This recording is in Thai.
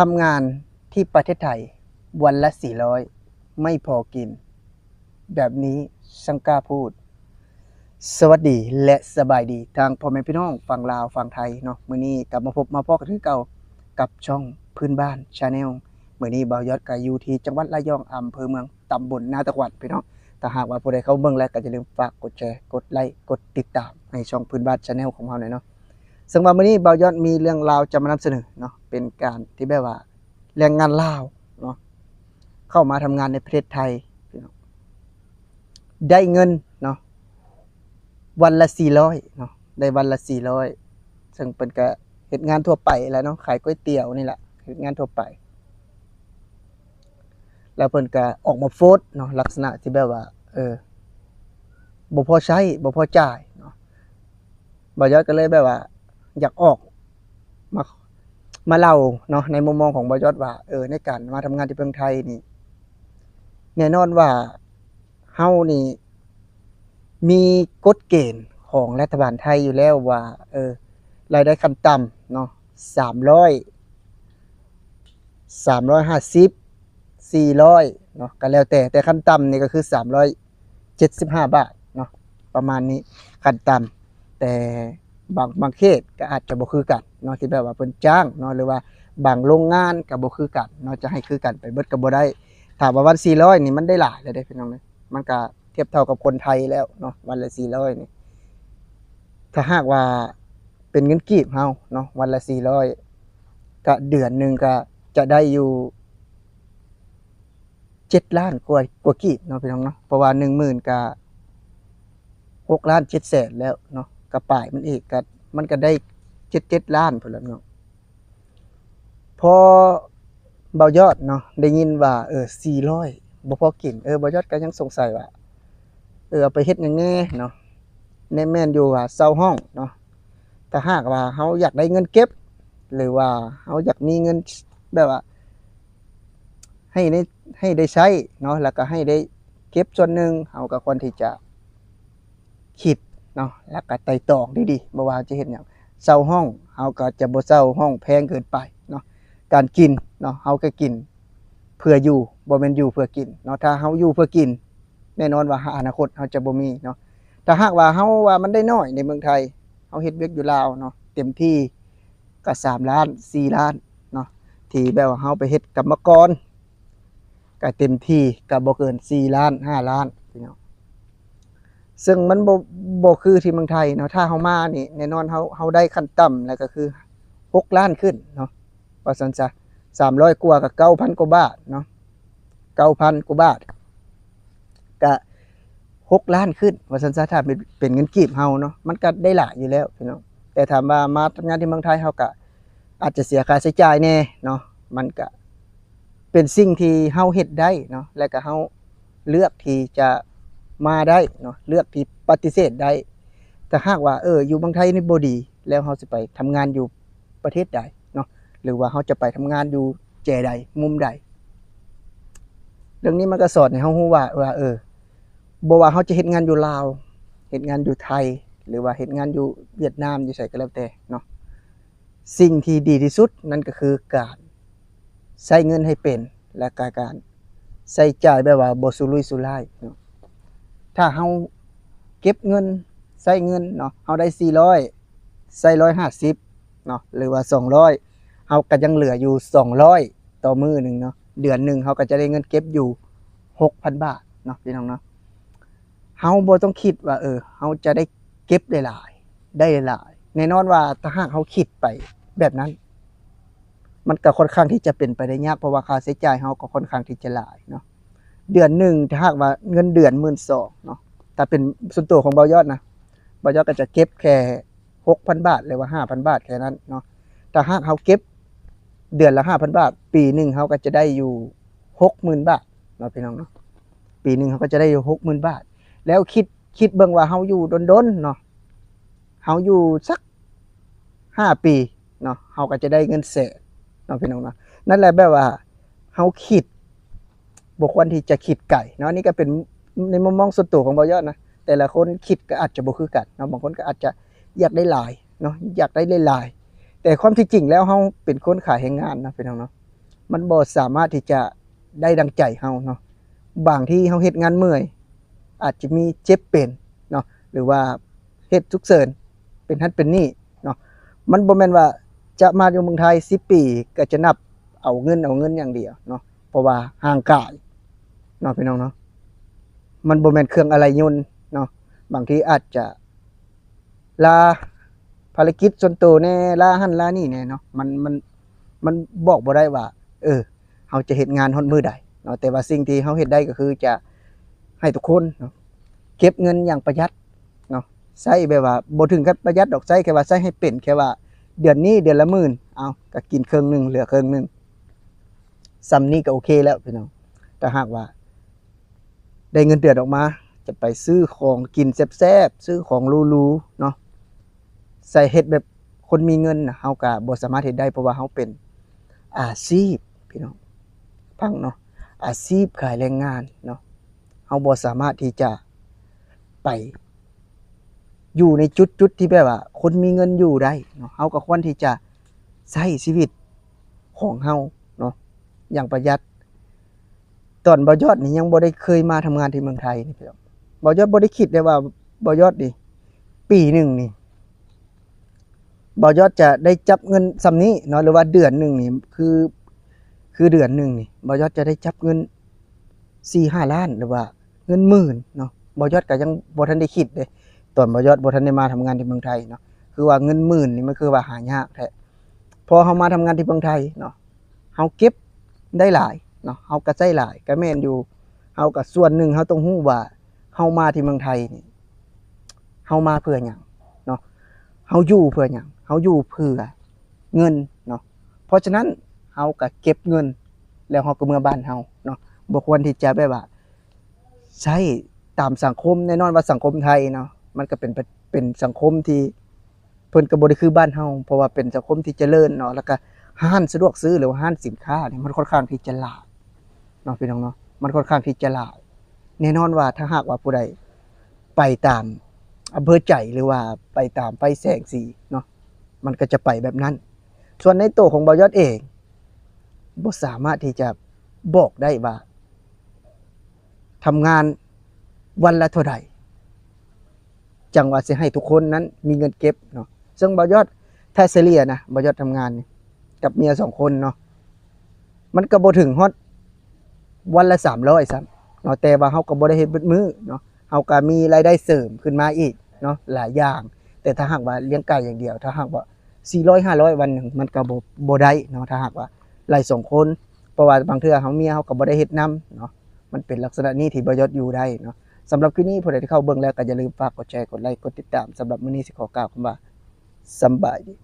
ทำงานที่ประเทศไทยวันละ 400 ไม่พอกิน แบบนี้ช่างกล้าพูด สวัสดีและสบายดีทางพ่อแม่พี่น้องฝั่งลาวฝั่งไทยเนาะมื้อนี้กลับมาพบมาพอกันคือเก่ากับช่องพื้นบ้านชาแนลมื้อนี้เบายอดก็อยู่ที่จังหวัดระยองอำเภอเมืองตำบลนาตะวันพี่น้องถ้าหากว่าผู้ใดเข้าเบิ่งแล้วก็อย่าลืมฝากกดแชร์กดไลค์กดติดตามให้ช่องพื้นบ้านชาแนลของเราหน่อยเนาะ ซึ่งว่ามื้อนี้เบายอดมีเรื่องราวจะมานำเสนอเนาะเป็นการที่แบบว่าแรงงานลาวเนาะเข้ามาทำงานในประเทศไทยนได้เงินเนาะวันละ400เนาะได้วันละ400ซึ่งเป็นก็เฮ็ดงานทั่วไปแล้วเนาะขายก๋วยเตี๋ยวนี่แหละเฮ็ดงานทั่วไป แล้วเพิ่นก็ออกมาโพสต์เนาะลักษณะที่แบบว่า เออบ่พอใช้บ่พอจ่ายเนาะบ่ยอดก็เลยแบบว่า อยากออกมามาเล่าเนาะในมุมมองของบอยอดว่าเออในการมาทำงานที่เมืองไทยนี่แน่นอนว่าเฮานี่ มีกฎเกณฑ์ของรัฐบาลไทยอยู่แล้วว่า เออรายได้ขั้นต่ำเนาะสามร้อยสามร้อยห้าสิบสี่ร้อยเนาะก็แล้วแต่แต่ขั้นต่ำนี่ก็คือสามร้อยเจ็ดสิบห้าบาทเนาะประมาณนี้ขั้นต่ำแต่ บางบางเขตก็อาจจะบ่คือกันเนาะที่แบบว่าเพิ่นจ้างเนาะหรือว่าบางโรงงานก็บ่คือกันเนาะจะให้คือกันไปเบิดก็บ่ได้ถามว่าวัน400นี่มันได้หลายแล้วเด้พี่น้องเอ้ยมันก็เทียบเท่ากับคนไทยแล้วเนาะวันละ400นี่ถ้าหากว่าเป็นเงินกีบเฮาเนาะวันละ400ก็เดือนหนึ่งก็จะได้อยู่7ล้านกว่ากว่ากีบเนาะพี่น้องเนาะเพราะว่า10,000ก็6ล้าน7แสนแล้วเนาะ กระป่ายมันอีกก็มันก็ได้เจ็ดเจ็ดล้านพนแล้วเนาะพอเบายอดเนาะได้ยินว่าเออสี่ร้อยบ่พอกินเออเบายอดก็ยังสงสัยว่าเออไปเฮ็ดยังแน่เนาะแน่แม่นอยู่ว่าเซาห้องเนาะแต่หากว่าเฮาอยากได้เงินเก็บ หรือว่าเฮาอยากมีเงินแบบว่า ให้ได้ให้ได้ใช้เนาะแล้วก็ให้ได้เก็บส่วนหนึ่งเฮาก็ควรที่จะคิด เนาะแล้วก็ไต่ตองดีๆบ่ว่าจะเฮ็ดหยังเซาห้องเฮาก็จะบ่เซาห้องแพงเกินไปเนาะการกินเนาะเฮาก็กินเพื่ออยู่บ่แม่นอยู่เพื่อกินเนาะถ้าเฮาอยู่เพื่อกิน แน่นอนว่าอนาคตเฮาจะบ่มีเนาะถ้าหากว่าเฮาว่ามันได้น้อยในเมืองไทยเฮาเฮ็ดเวียกอยู่ลาวเนาะเต็มที่ก็3ล้าน4ล้านเนาะที่แบบว่าเฮาไปเฮ็ดกรรมกรก็เต็มที่ก็บ่เกิน4ล้าน5ล้านพี่น้อง ซึ่งมันบ่บ่คือที่เมืองไทยเนาะถ้าเฮามานี่แน่นอนเฮาเฮาได้ขั้นต่ำแล้วก็คือ6ล้านขึ้นเนาะว่าซั่นซะ300กว่ากับ9,000กว่าบาทเนาะ9,000กว่าบาทก็6ล้านขึ้นว่าซั่นซะถ้าเป็นเป็นเงินกีบเฮาเนาะมันก็ได้หลายอยู่แล้วพี่น้องแต่ถามว่ามาทำงานที่เมืองไทยเฮาก็อาจจะเสียค่าใช้จ่ายแน่เนาะมันก็เป็นสิ่งที่เฮาเฮ็ดได้เนาะและก็เฮาเลือกที่จะ มาได้เนาะเลือกที่ปฏิเสธได้ แต่หากว่าเอออยู่เมืองไทยนี่บดี แล้วเราสิไปทำงานอยู่ประเทศใดเนาะหรือว่าเราจะไปทำงานอยู่แจใดมุมใด เรื่องนี้มันก็สอนให้เรารู้ว่าว่าเออบ่ว่าเราจะเฮ็ดงานอยู่ลาวเฮ็ดงานอยู่ไทย หรือว่าเฮ็ดงานอยู่เวียดนามอยู่ไสก็แล้วแต่เนาะสิ่งที่ดีที่สุดนั่นก็คือการใช้เงินให้เป็นและการใช้จ่ายแบบว่าบสุรุยสุร่ายเนาะ ถ้าเฮาเก็บเงินใส่เงินเนาะเฮาได้400ใส่150เนาะหรือว่า200เฮาก็ยังเหลืออยู่200ต่อมือหนึ่งเนาะเดือนหนึ่งเฮาก็จะได้เงินเก็บอยู่6,000บาทเนาะพี่น้องเนาะเฮาบ่ต้องคิดว่า เออเฮาจะได้เก็บได้หลาย ได้หลายแน่นอนว่าถ้าหากเฮาคิดไปแบบนั้น มันก็ค่อนข้างที่จะเป็นไปได้ยากเพราะว่าค่าใช้จ่ายเฮาก็ค่อนข้างที่จะหลายเนาะ เดือนหนึ่งถ้าหากว่าเงินเดือนหมื่นสองเนาะถ้าเป็นส่วนตัวของเบายอดนะเบายอดก็จะเก็บแค่หกพันบาทหรือว่าห้าพันบาทแค่นั้นเนาะแต่หากเขาเก็บเดือนละห้าพันบาท ปีหนึ่งเขาก็จะได้อยู่หกหมื่นบาทเนาะพี่น้องเนาะปีหนึ่งเขาก็จะได้อยู่หกหมื่นบาท แล้วคิดคิดเบิ่งว่าเขาอยู่ดนๆเนาะเขาอยู่สักห้าปีเนาะเขาก็จะได้เงินแสนเนาะพี่น้องเนาะนั่นแหละแบบว่าเขาคิด บุคคลที่จะคิดไก่เนาะนี่ก็เป็นในมุมมองส่วนตัวของเบายอดนะแต่ละคนคิดก็อาจจะบ่คือกันเนาะบางคนก็อาจจะอยากได้หลายเนาะอยากได้หลายๆแต่ความที่จริงแล้วเฮาเป็นคนขายแรงงานนะพี่น้องเนาะมันบ่สามารถที่จะได้ดังใจเฮาเนาะบางที่เฮาเฮ็ดงานเมื่อย อาจจะมีเจ็บเป็นเนาะหรือว่าเฮ็ดทุกเสริญเป็นทันเป็นนี่เนาะมันบ่แม่นว่าจะมาอยู่เมืองไทย10ปี ก็จะนับเอาเงินเอาเงินอย่างเดียวเนาะ เพราะว่าห่างกายเนาะพี่น้องเนาะมันบ่แม่นเครื่องอะไรยนต์เนาะบางทีอาจจะลาภารกิจส่วนตัวแน่ลาหันลานี่แน่เนาะมันมันมันบอกบ่ได้ว่า เออเฮาจะเฮ็ดงานฮอดมือใดเนาะแต่ว่าสิ่งที่เฮาเฮ็ดได้ก็คือจะให้ทุกคนเนาะเก็บเงินอย่างประหยัดเนาะใช้แบบว่าบ่ถึงกับประหยัดดอกใช้แค่ว่าใช้ให้เป็นแค่ว่าเดือนนี้เดือนละหมื่นเอาก็กินเครึ่องหนึงเหลือเครึ่องหนึง ซ้ำนี้ก็โอเคแล้วพี่น้องแต่หากว่า ได้เงินเดือนออกมา จะไปซื้อของกินแซ่บๆซื้อของรูๆเนาะใส่เฮ็ดแบบคนมีเงินน่ะเฮาก็บ่สามารถเฮ็ดได้เพราะว่าเฮาเป็นอาชีพพี่น้องฟังเนาะอาชีพขายแรงงานเนาะเฮาบ่สามารถที่จะไป อยู่ในจุดจุดที่แบบว่า คนมีเงินอยู่ได้เนาะเฮาก็ควรที่จะใช้ชีวิตของเฮา อย่างประหยัด ตอนบ่ยอดนี่ยังบ่ได้เคยมาทำงานที่เมืองไทยนี่พี่น้องบ่ยอดบ่ได้คิดเลยว่าบ่ยอดนี่ปีหนึ่งนี่บ่ยอดจะได้จับเงินซำนี้เนาะหรือว่าเดือนหนึ่งนี่คือ คือเดือนหนึ่งนี่บ่ยอดจะได้จับเงิน4-5ล้านหรือว่า เงินหมื่นเนาะบอยอดก็ยังบ่ทันได้คิดเลยตอนบอยอดบ่ทันได้มาทำงานที่เมืองไทยเนาะคือว่าเงินหมื่นนี่มันคือว่าหายากแท้พอเฮามาทำงานที่เมืองไทยเนาะเฮาเก็บ ได้หลายเนาะเฮาก็ใช้หลายก็แม่นอยู่เฮาก็ส่วนหนึ่งเฮาต้องฮู้ว่าเฮามาที่เมืองไทยนี่เฮามาเพื่อหยังเนาะเฮาอยู่เพื่อหยังเฮาอยู่เพื่อเงินเนาะเพราะฉะนั้นเฮาก็เก็บเงิน แล้วเฮาก็เมื่อบ้านเฮาเนาะบ่ควรที่จะแบบว่าใช่ตามสังคมแน่นอนว่าสังคมไทยเนาะมันก็เป็นเป็นเป็นสังคมที่เพิ่นก็บ่ได้คือบ้านเฮาเพราะว่าเป็นสังคมที่เจริญเนาะแล้วก็ ห้านสะดวกซื้อหรือว่าห้านสินค้าเนี่ยมันค่อนข้างที่จะหลากเนาะพี่น้องเนาะมันค่อนข้างที่จะหลากแน่นอนว่าถ้าหากว่าผู้ใดไปตามอำเภอใจหรือว่าไปตามไปแสงสีเนาะมันก็จะไปแบบนั้น ส่วนในตัวของบอยอดเองบ่สามารถที่จะบอกได้ว่าทำงานวันละเท่าใดจังหวะสิให้ทุกคนนั้นมีเงินเก็บเนาะซึ่งบอยอดแทเซเลียนะบอยอดทำงานเนี่ย กับเมียสองคนเนาะมันก็บ่ถึงฮอดวันละสามร้อยซ้ำเนาะแต่ว่าเฮาก็บ่ได้เฮ็ดเบิดมื้อเนาะเฮาก็มีรายได้เสริมขึ้นมาอีกเนาะหลายอย่าง แต่ถ้าหากว่าเลี้ยงไก่อย่างเดียว ถ้าหากว่า400 500วันหนึ่งมันก็บ่บ่ได้เนาะถ้าหากว่าไล่สองคนเพราะว่าบางเทื่อเฮาเมียเฮาก็บ่ได้เฮ็ดนํเนาะมันเป็นลักษณะนี้ที่บยศอยู่ได้เนาะสำหรับคลิปนี้ผู้ใดที่เข้าเบิ่งแล้วก็อย่าลืมฝากกดแชร์กดไลค์กดติดตามสำหรับมื้อนี้สิขอกล่าวคำว่าสบายดี